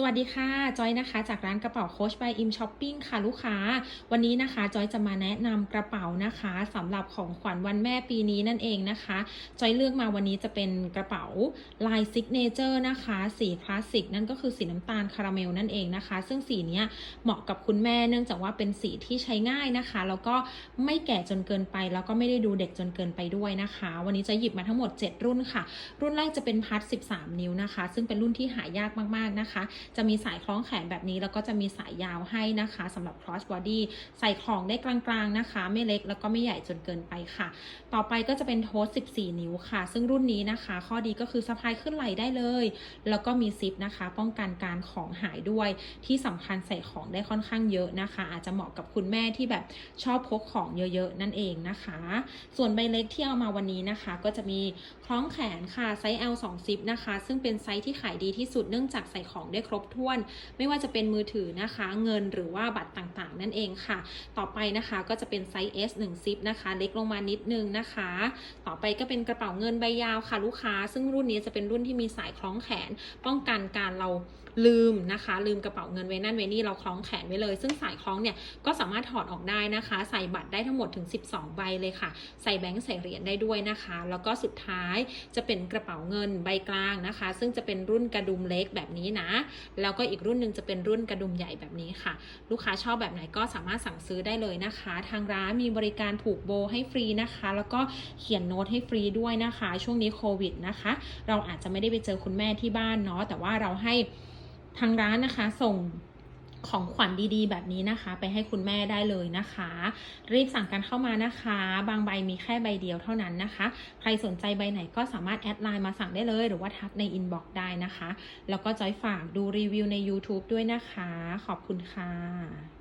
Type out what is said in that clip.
สวัสดีค่ะ จอยนะคะ จากร้านกระเป๋าโคช by อิมช้อปปิ้งค่ะลูกค้า วันนี้นะคะ จอยจะมาแนะนำกระเป๋านะคะสำหรับของขวัญวันแม่ปีนี้นั่นเองนะคะ จอยเลือกมาวันนี้จะเป็นกระเป๋าลายซิกเนเจอร์นะคะ สีคลาสสิกนั่นก็คือสีน้ำตาลคาราเมลนั่นเองนะคะ ซึ่งสีนี้เหมาะกับคุณแม่เนื่องจากว่าเป็นสีที่ใช้ง่ายนะคะ แล้วก็ไม่แก่จนเกินไป แล้วก็ไม่ได้ดูเด็กจนเกินไปด้วยนะคะ วันนี้จะหยิบมาทั้งหมด 7 รุ่นค่ะ รุ่นแรกจะเป็นพัด13 นิ้วนะคะ ซึ่งเป็นรุ่นที่หายากมากๆนะคะจะมีสายคล้องแขนแบบนี้ แล้วก็จะมีสายยาวให้นะคะสำหรับ cross body ใส่ของได้กลางๆนะคะ ไม่เล็กแล้วก็ไม่ใหญ่จนเกินไปค่ะ ต่อไปก็จะเป็นโทส14 นิ้วค่ะ ซึ่งรุ่นนี้นะคะ ข้อดีก็คือสะพายขึ้นไหลได้เลย แล้วก็มีซิปนะคะ ป้องกันการของหายด้วย ที่สำคัญใส่ของได้ค่อนข้างเยอะนะคะ อาจจะเหมาะกับคุณแม่ที่แบบชอบพกของเยอะๆ นั่นเองนะคะ ส่วนใบเล็กที่เอามาวันนี้นะคะ ก็จะมีคล้องแขนค่ะไซส์ L 2ซิปนะคะ ซึ่งเป็นไซส์ที่ขายดีที่สุดเนื่องจากใส่ของได้ครบบถ้วน ไม่ว่าจะเป็นมือถือนะคะ เงินหรือว่าบัตรต่างๆ นั่นเองค่ะ ต่อไปนะคะก็จะเป็นไซส์ S 1ซิปนะคะเล็กลงมานิดนึงนะคะ ต่อไปก็เป็นกระเป๋าเงินใบยาวค่ะลูกค้า ซึ่งรุ่นนี้จะเป็นรุ่นที่มีสายคล้องแขน ป้องกันการเรา ลืมนะคะ ลืมกระเป๋าเงินไว้นั่นไว้นี่เราคล้องแขนไว้เลย ซึ่งสายคล้องเนี่ยก็สามารถถอดออกได้นะคะ ใส่บัตรได้ทั้งหมดถึง 12 ใบเลยค่ะ ใส่แบงค์ใส่เหรียญได้ด้วยนะคะ แล้วก็สุดท้ายจะเป็นกระเป๋าเงินใบกลางนะคะ ซึ่งจะเป็นรุ่นกระดุมเล็กแบบนี้นะ แล้วก็อีกรุ่นหนึ่งจะเป็นรุ่นกระดุมใหญ่แบบนี้ค่ะ ลูกค้าชอบแบบไหนก็สามารถสั่งซื้อได้เลยนะคะ ทางร้านมีบริการผูกโบให้ฟรีนะคะ แล้วก็เขียนโน้ตให้ฟรีด้วยนะคะ ช่วงนี้โควิดนะคะ เราอาจจะไม่ได้ไปเจอคุณแม่ที่บ้านเนาะแต่ว่าเราให้ ทางร้านนะคะส่งของขวัญดีๆ แบบนี้นะคะ ไปให้คุณแม่ได้เลยนะคะ รีบสั่งกันเข้ามานะคะ บางใบมีแค่ใบเดียวเท่านั้นนะคะ ใครสนใจใบไหนก็สามารถแอดไลน์มาสั่งได้เลย หรือว่าทักในอินบ็อกซ์ได้นะคะ แล้วก็จอยฝากดูรีวิวใน YouTube ด้วยนะคะ ขอบคุณค่ะ